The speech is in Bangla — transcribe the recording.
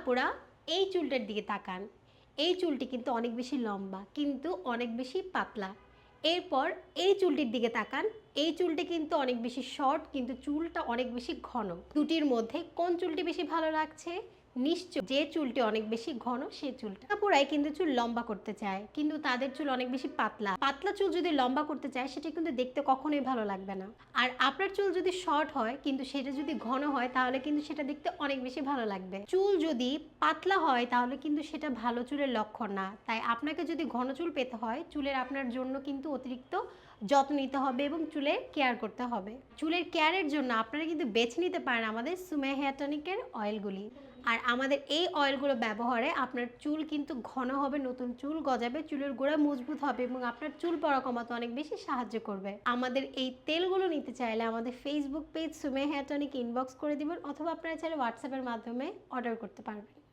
আপুরা, এই চুলটার দিকে তাকান। এই চুলটি কিন্তু অনেক বেশি লম্বা, কিন্তু অনেক বেশি পাতলা। এরপর এই চুলটির দিকে তাকান। এই চুলটি কিন্তু অনেক বেশি শর্ট, কিন্তু চুলটা অনেক বেশি ঘন। দুটির মধ্যে কোন চুলটি বেশি ভালো লাগছে? নিশ্চয় যে চুলটি অনেক বেশি ঘন সেই চুলটা। আপুরাই কিন্তু চুল লম্বা করতে চায়, কিন্তু তাদের চুল অনেক বেশি পাতলা। পাতলা চুল যদি লম্বা করতে চায়, সেটা কিন্তু দেখতে কখনোই ভালো লাগবে না। আর আপনার চুল যদি শর্ট হয়, কিন্তু সেটা যদি ঘন হয়, তাহলে কিন্তু সেটা দেখতে অনেক বেশি ভালো লাগবে। চুল যদি পাতলা হয়, তাহলে কিন্তু সেটা ভালো চুলের লক্ষণ না। তাই আপনাকে যদি ঘন চুল পেতে হয়, চুলের আপনার জন্য কিন্তু অতিরিক্ত যত্ন নিতে হবে এবং চুলের কেয়ার করতে হবে। চুলের কেয়ারের জন্য আপনারা কিন্তু বেছে নিতে পারেন আমাদের সুমে হেয়ার টনিকের অয়েলগুলি। আর আমাদের এই অয়েলগুলো ব্যবহারে আপনার চুল কিন্তু ঘন হবে, নতুন চুল গজাবে, চুলের গোড়া মজবুত হবে এবং আপনার চুল পড়া কমাতে অনেক বেশি সাহায্য করবে। আমাদের এই তেলগুলো নিতে চাইলে আমাদের ফেসবুক পেজ সুমে হেয়ার টনিক ইনবক্স করে দিবেন অথবা আপনারা চাইলে হোয়াটসঅ্যাপের মাধ্যমে অর্ডার করতে পারবেন।